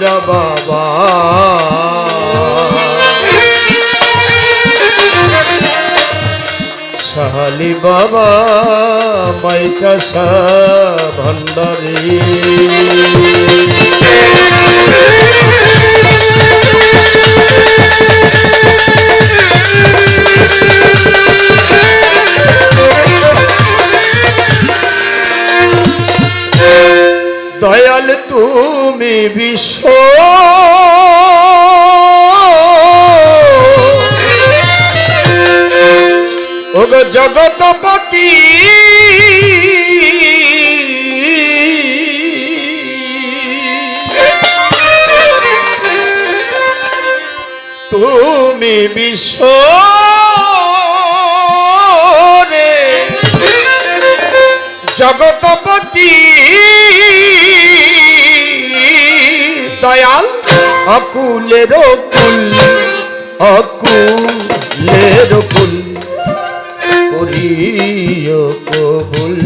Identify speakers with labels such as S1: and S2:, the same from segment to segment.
S1: রাজা বাবা। সাহালি বাবা মাইটা শাহ ভণ্ডারী দয়াল তুমি বিশ্ব তুমি বিশ্ব রে। জগতপতি দয়াল অকুলের কুল অকুলের কুল করিও কবুল।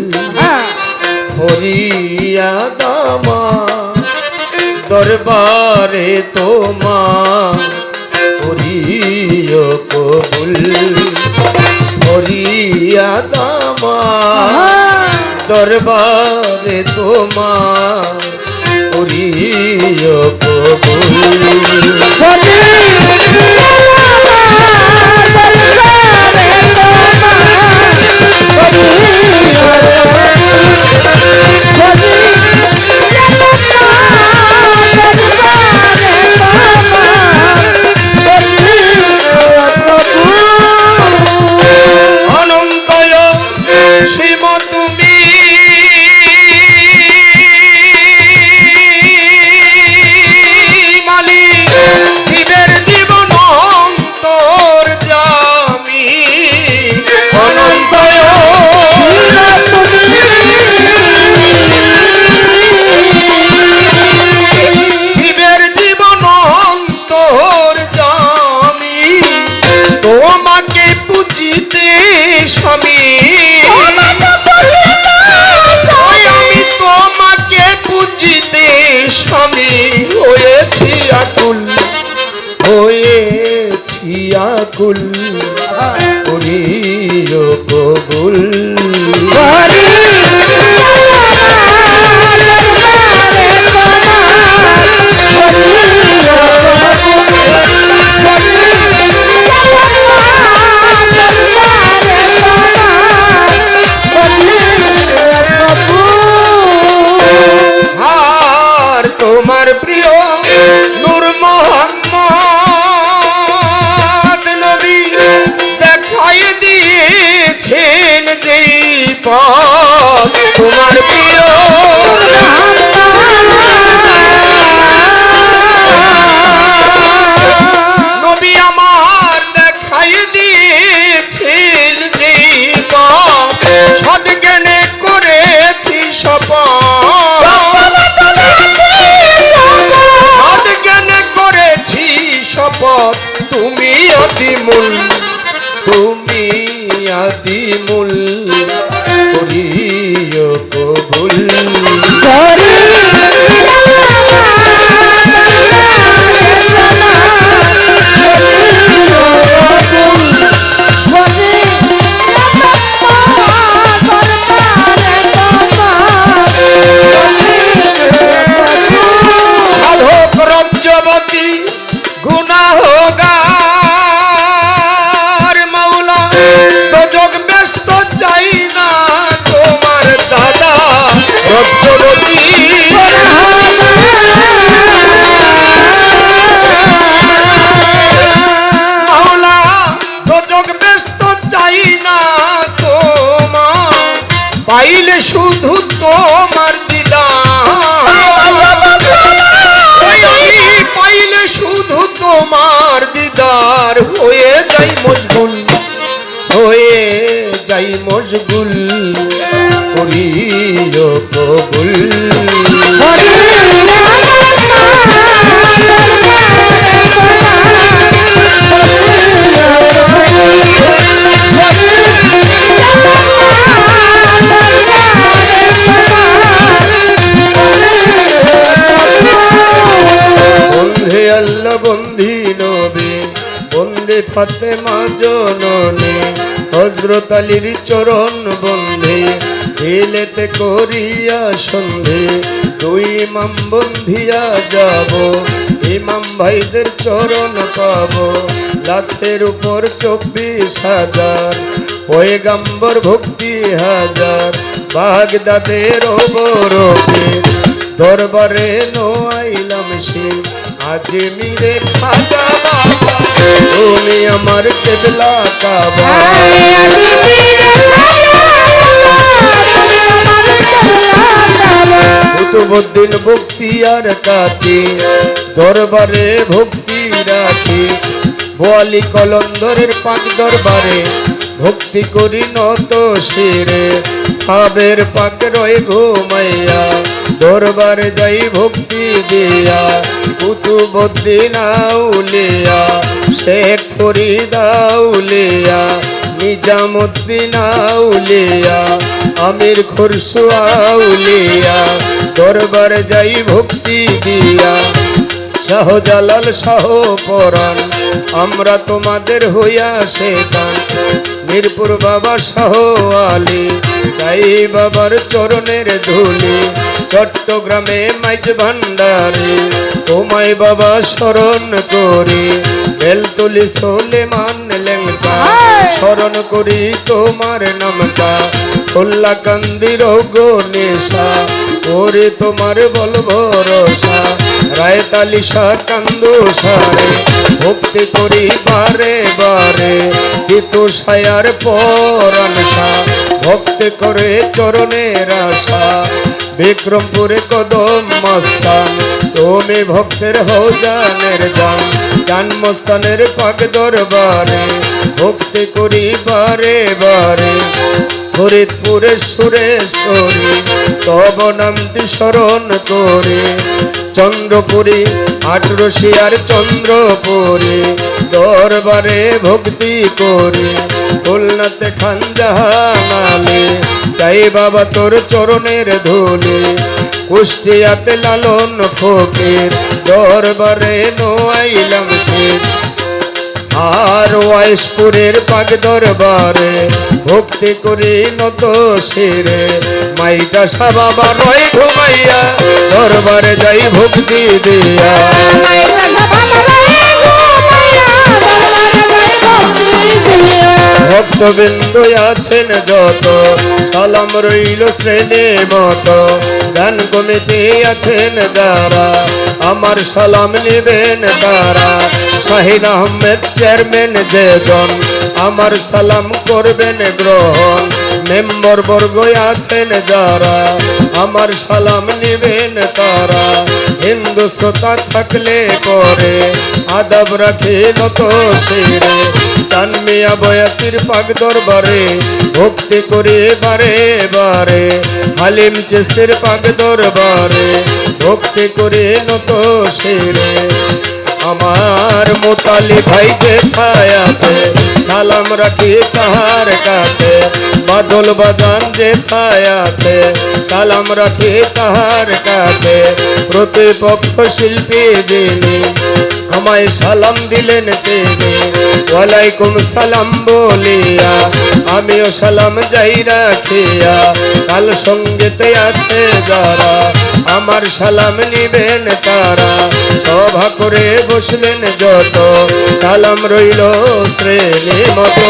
S1: হরিয়া দামা দরবারে তোমা দরবারে তোমার প্রিয় কবুল। হয়েছি শুধু তোমার দিদার। পাইলে শুধু তোমার দিদার। হয়ে যাই মশগুল হয়ে যাই মশগুল করিও কবুল ফাতেমা জননী হজরত আলীর চরণ বন্ধে হেলেতে করিয়া সন্ধে, দুই ইমাম বন্ধিয়া যাব, ইমাম ভাইদের চরণ পাব, লাখের উপর চব্বিশ হাজার, পয়গাম্বর ভক্তি হাজার, বাগদাদের বরফে দরবারে নোয়াইলাম সে আজমিরে খাজা বাবা তুমি আমার কেবলা কাবা। কুতুবুদ্দিন বক্তিয়ার কাতি দরবারে ভক্তি রাখি। বোয়ালি কলন্দরের পাক দরবারে ভক্তি করি নত শিরে। সাবের পাক রয়ে ঘুমাইয়া, দরবারে যাই ভক্তি দিয়া। কুতুবুদ্দিন আউলিয়া শেখ ফরিদ আউলিয়া নিজামুদ্দিন আউলিয়া আমির খুরশু আউলিয়া দরবার যাই ভক্তি দিয়া। শাহজালাল শাহ পরাণ, আমরা তোমাদের হইয়া শেখান মিরপুর বাবা শাহ আলী চাই বাবার চরণের ধুলি। চট্টগ্রামে মাইজ ভান্ডারে, তোমায় বাবা স্মরণ করি। বেলতুলি সোলেমান লেঙ্কা স্মরণ করি তোমার নামটা। খোল্লা কান্দির গণেশা ওরে তোমার বল ভরসা। রায়তালি শাহ কান্দু সারে ভক্তি করি বারে বারে। কিন্তু সায়ার শাহ ভক্তি করে চরণের আশা। বিক্রমপুরে কদম মস্তান তুমি ভক্তের হও জানের গান। জানমস্তানের পাক দরবারে, ভক্তি করি বারে বারে। ফরিদপুরে সুরেশ্বরী তব নামটি স্মরণ করে। চন্দ্রপুরী আটরশিয়ার চন্দ্রপুরী, দরবারে ভক্তি করে। খুলনাতে খান জাহানালে চাই বাবা তোর চরণের ধুলি। কুষ্টিয়াতে লালন ফকির দরবারে নোয়াইলাম শেষ। আর ওয়াইশপুরের পাক দরবারে ভক্তি করি নত শিরে। মাইকা বাবা রয় ঘুমাইয়া দরবারে যাই ভক্তি দিয়া। ভক্তবিন্দু আছেন যত সালাম রইল শ্রেণি মত গান কমিটি আছেন যারা, আমার সালাম নিবেন তারা। শাহিন আহমেদ চেয়ারম্যান যেজন, আমার সালাম করবেন গ্রহণ। মেম্বর বর্গ আছেন যারা, আমার সালাম নিবেন তারা। হিন্দু শ্রোতা থাকলে পরে আদব রাখে নত শিরে। চানমিয়া বয়াতির পাক দরবারে, ভক্তি করে বারে বারে। হালিম চেস্তের পাক দরবারে, ভক্তি করে নত শিরে আমার মোতালি ভাই যে ঠায় আছে, সালাম রাখি তাহার কাছে। বাদল বাজান যে ঠায় আছে, সালাম রাখি তাহার কাছে। প্রতিপক্ষ শিল্পী যিনি আমায় সালাম দিলেন তিনি ওয়ালাইকুম সালাম বলিয়া, আমিও সালাম যাই রাখিয়া কাল সঙ্গেতে আছে যারা, আমার সালাম নিবেন তারা। সভা করে বসলেন যত, সালাম রইল শ্রেণি মতো।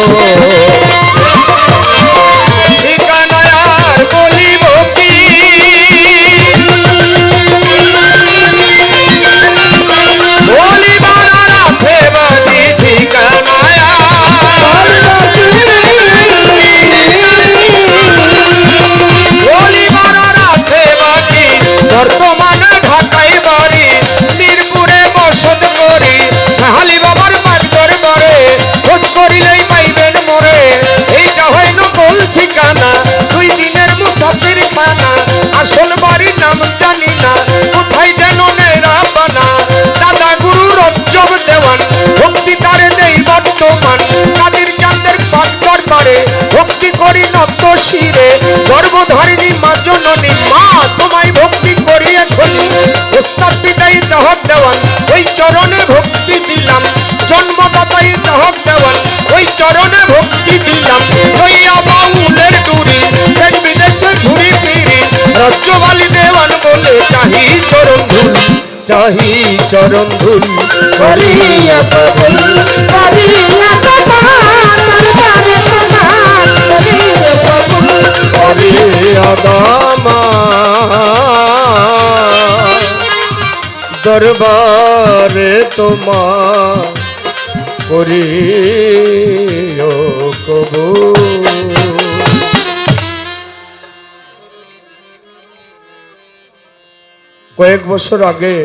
S1: চাহি চরণ ধুল
S2: করিয়া কবুল করিয়া
S1: দরবারে তোমার করি কবুল। কয়েক বছর আগে